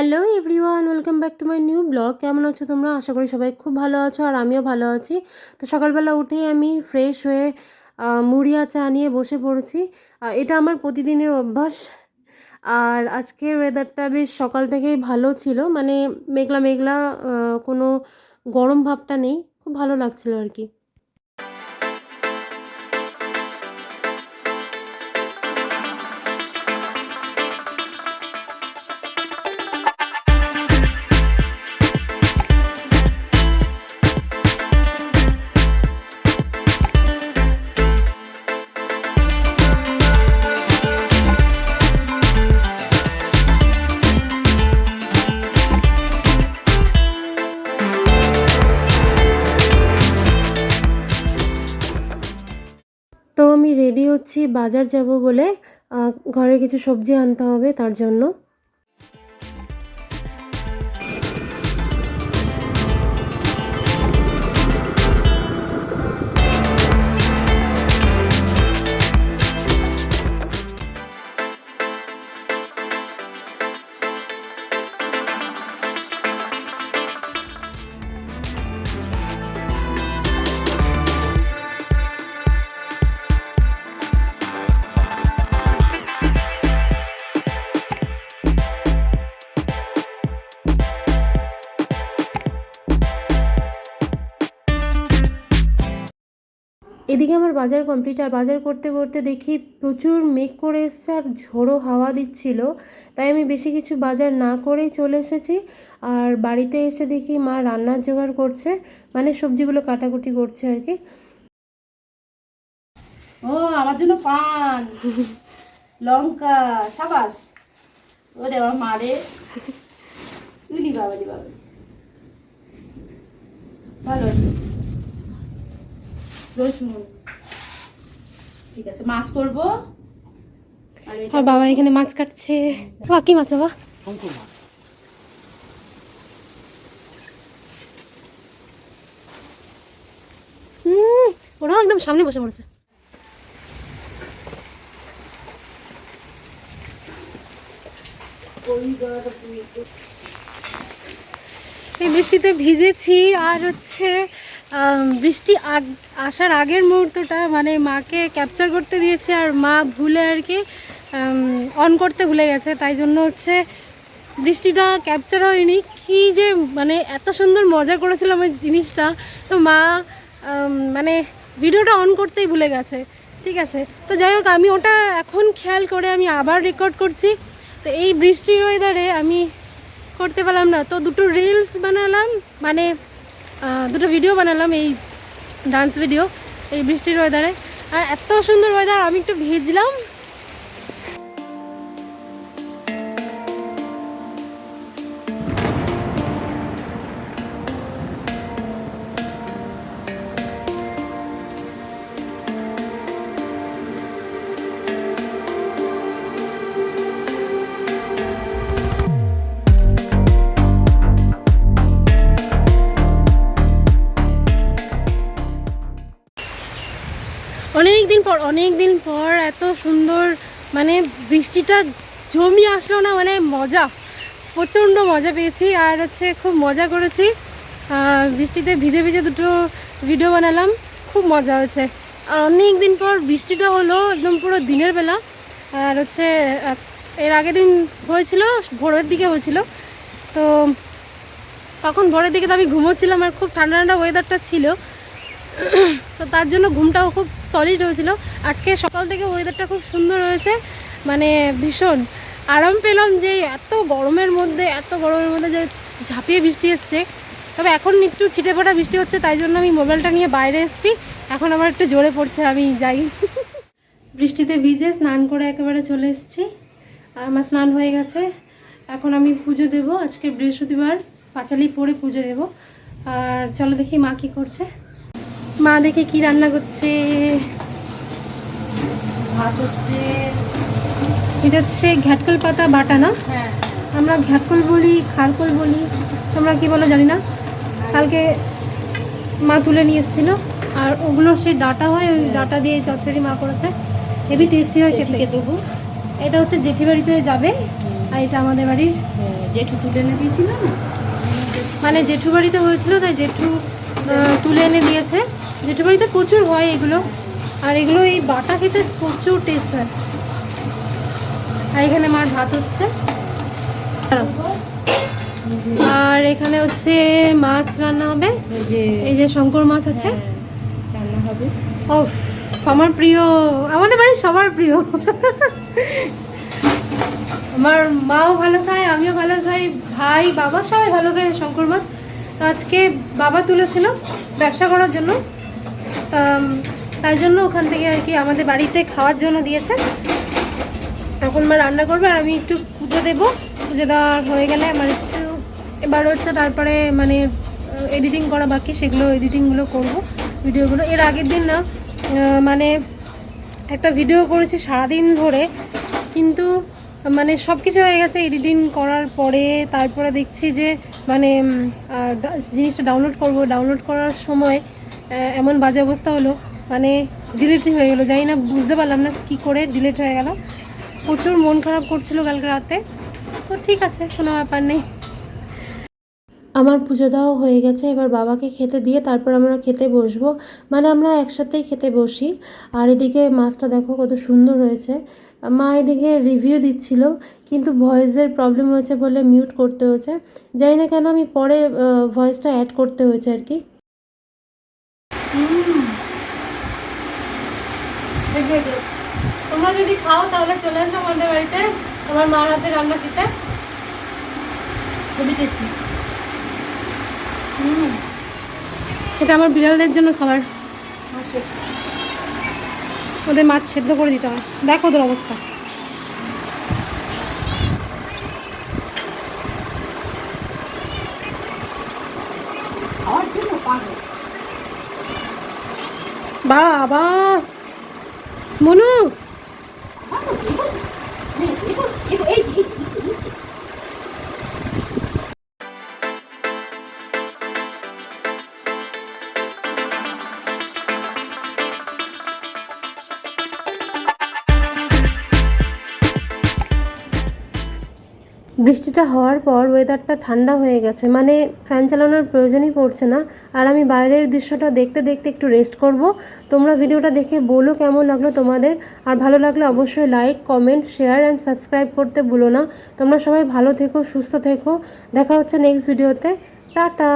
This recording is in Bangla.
Hello everyone welcome back to my new blog. কেমন আছো তোমরা? আশা করি সবাই খুব ভালো আছো আর আমিও ভালো আছি। তো সকালবেলা উঠেই আমি ফ্রেশ হয়ে আহ, মুড়ি আর চা নিয়ে বসে পড়েছি। এটা আমার প্রতিদিনের অভ্যাস। আর আজকের ওয়েদারটা বেশ সকাল থেকেই ভালো ছিল। মানে মেঘলা মেঘলা কোনো গরম ভাবটা নেই। খুব ভালো লাগছিল আর কি। হচ্ছি বাজার যাব বলে ঘরে কিছু সবজি আনতে হবে তার জন্য। এদিকে আমার বাজার কমপ্লিট আর বাজার করতে করতে দেখি প্রচুর মেঘ করে এসছে আর ঝোড়ো হাওয়া দিচ্ছিল। তাই আমি বেশি কিছু বাজার না করেই চলে এসেছি। আর বাড়িতে এসে দেখি মা রান্নার জোগাড় করছে মানে সবজিগুলো কাটাকুটি করছে আর কি। ও, আমার জন্য পান, লঙ্কা, সাবাস। ওরে আমার মারে উলি বাবা বাবা ভালো রসুন ঠিক আছে মাছ করব। আর বাবা এখানে মাছ কাটছে। বা কি মাছ বাবা? হুম ওরাও একদম সামনে বসে পড়েছে। এই বৃষ্টিতে ভিজেছি আর হচ্ছে বৃষ্টি আগ আসার আগের মুহূর্তটা মানে মাকে ক্যাপচার করতে দিয়েছে আর মা ভুলে আর কি অন করতে ভুলে গেছে। তাই জন্য হচ্ছে বৃষ্টিটা ক্যাপচার হয়নি। কি যে মানে এত সুন্দর মজা করেছিলাম ওই জিনিসটা। তো মা মানে ভিডিওটা অন করতেই ভুলে গেছে। ঠিক আছে? তো যাই হোক, আমি ওটা এখন খেয়াল করে আমি আবার রেকর্ড করছি। তো এই বৃষ্টির ওয়েদারে আমি করতে পারলাম না। তো দুটো রিলস বানালাম মানে দুটো ভিডিও বানালাম এই ডান্স ভিডিও এই বৃষ্টির ওয়েদারে আর এত সুন্দর ওয়েদার আমি একটু ভিজলাম। পর অনেক দিন পর এত সুন্দর মানে বৃষ্টিটা জমিয়ে আসলো না মানে মজা, প্রচণ্ড মজা পেয়েছি। আর হচ্ছে খুব মজা করেছি। বৃষ্টিতে ভিজে ভিজে দুটো ভিডিও বানালাম, খুব মজা হয়েছে। আর অনেক দিন পর বৃষ্টিটা হলো, একদম পুরো দিনের বেলা। আর হচ্ছে এর আগের দিন হয়েছিল, ভোরের দিকে হয়েছিল। তো তখন ভোরের দিকে তো আমি ঘুমোচ্ছিলাম, আর খুব ঠান্ডা ঠান্ডা ওয়েদারটা ছিল। তো তার জন্য ঘুমটাও খুব সলিড হয়েছিল। আজকে সকাল থেকে ওয়েদারটা খুব সুন্দর হয়েছে মানে ভীষণ। আরাম পেলাম যে এত গরমের মধ্যে, এত গরমের মধ্যে যে ঝাঁপিয়ে বৃষ্টি এসছে। তবে এখন একটু ছিটে ফোটা বৃষ্টি হচ্ছে, তাই জন্য আমি মোবাইলটা নিয়ে বাইরে এসেছি। এখন আমার একটু জোরে পড়ছে, আমি যাই। বৃষ্টিতে ভিজে স্নান করে একেবারে চলে এসেছি। আর আমার স্নান হয়ে গেছে। এখন আমি পুজো দেব। আজকে বৃহস্পতিবার, পাঁচালি পরে পুজো দেব। আর চলো দেখি মা কী করছে। মা দেখে কি রান্না করছে? ভাত হচ্ছে এটা হচ্ছে ঘ্যাটকল পাতা বাটা না? হ্যাঁ। আমরা ঘ্যাটকল বলি খারকল বলি তোমরা কি বলো জানি না। কালকে মা তুলে নিয়ে এসেছিল আর ওগুলোর সেই ডাটা হয় ওই ডাটা দিয়ে চচ্চড়ি মা করেছে। হেভি টেস্টি হয় খেতে। খেতে দেবো। এটা হচ্ছে জেঠি বাড়িতে যাবে আর এটা আমাদের বাড়ির হ্যাঁ জেঠু তুলে এনে দিয়েছিল মানে জেঠু বাড়িতে হয়েছিল তাই জেঠু তুলে এনে দিয়েছে। জেঠু বাড়িতে প্রচুর হয় এগুলো। আর এগুলো এই বাটা খেতে প্রচুর টেস্ট হয়। আর এখানে মার ভাত হচ্ছে। আর এখানে হচ্ছে মাছ রান্না হবে। এই যে শঙ্কর মাছ আছে। রান্না হবে আমার প্রিয়। আমাদের বাড়ির সবার প্রিয়। আমার মাও ভালো খায়, আমিও ভালো খাই। ভাই, বাবা সবাই ভালো খায় শঙ্কর মাছ। আজকে বাবা তুলেছিল ব্যবসা করার জন্য। তাই জন্য ওখান থেকে আর কি আমাদের বাড়িতে খাওয়ার জন্য দিয়েছে। এখন মা রান্না করবে আর আমি একটু পুজো দেবো। পুজো দেওয়া হয়ে গেলে আমার একটু এবার হচ্ছে তারপরে মানে এডিটিং করা বাকি, সেগুলো এডিটিংগুলো করব, ভিডিওগুলো। এর আগের দিন না মানে একটা ভিডিও করেছি সারাদিন ধরে, কিন্তু মানে সব কিছু হয়ে গেছে এডিটিং করার পরে, তারপরে দেখছি যে মানে জিনিসটা ডাউনলোড করব। ডাউনলোড করার সময় এমন বাজে অবস্থা হলো মানে ডিলিটই হয়ে গেলো, জানি না, বুঝতে পারলাম না কি করে ডিলেট হয়ে গেল। প্রচুর মন খারাপ করছিল কালকে রাতে। তো ঠিক আছে, কোনো ব্যাপার নেই। আমার পুজো দেওয়া হয়ে গেছে, এবার বাবাকে খেতে দিয়ে তারপর আমরা খেতে বসবো। মানে আমরা একসাথেই খেতে বসি। আর এদিকে মাছটা দেখো কত সুন্দর হয়েছে। মা এদিকে রিভিউ দিচ্ছিল, কিন্তু ভয়েসের প্রবলেম হয়েছে বলে মিউট করতে হয়েছে। জানি না কেন আমি পরে ভয়েসটা অ্যাড করতে হয়েছে আর কি। তোমরা যদি খাও তাহলে চলে আসো আমাদের বাড়িতে। তোমার মার হাতে রান্না খেতে। খুবই টেস্টি এটা আমার বিড়ালদের জন্য খাবার। ওদের মাছ সেদ্ধ করে দিতে হয়। দেখো ওদের অবস্থা। খাওয়ার জন্য পাগল। বাবা। মনু বৃষ্টিটা হওয়ার পর ওয়েদারটা ঠান্ডা হয়ে গেছে। মানে ফ্যান চালানোর প্রয়োজনই পড়ছে না। আর আমি বাইরের দৃশ্যটা দেখতে দেখতে একটু রেস্ট করব। তোমরা ভিডিওটা দেখে বলো কেমন লাগল তোমাদের। আর ভালো লাগলে অবশ্যই like comment share and subscribe করতে ভুলো না। তোমরা সবাই ভালো থেকো, সুস্থ থেকো। দেখা হচ্ছে নেক্সট ভিডিওতে টাটা!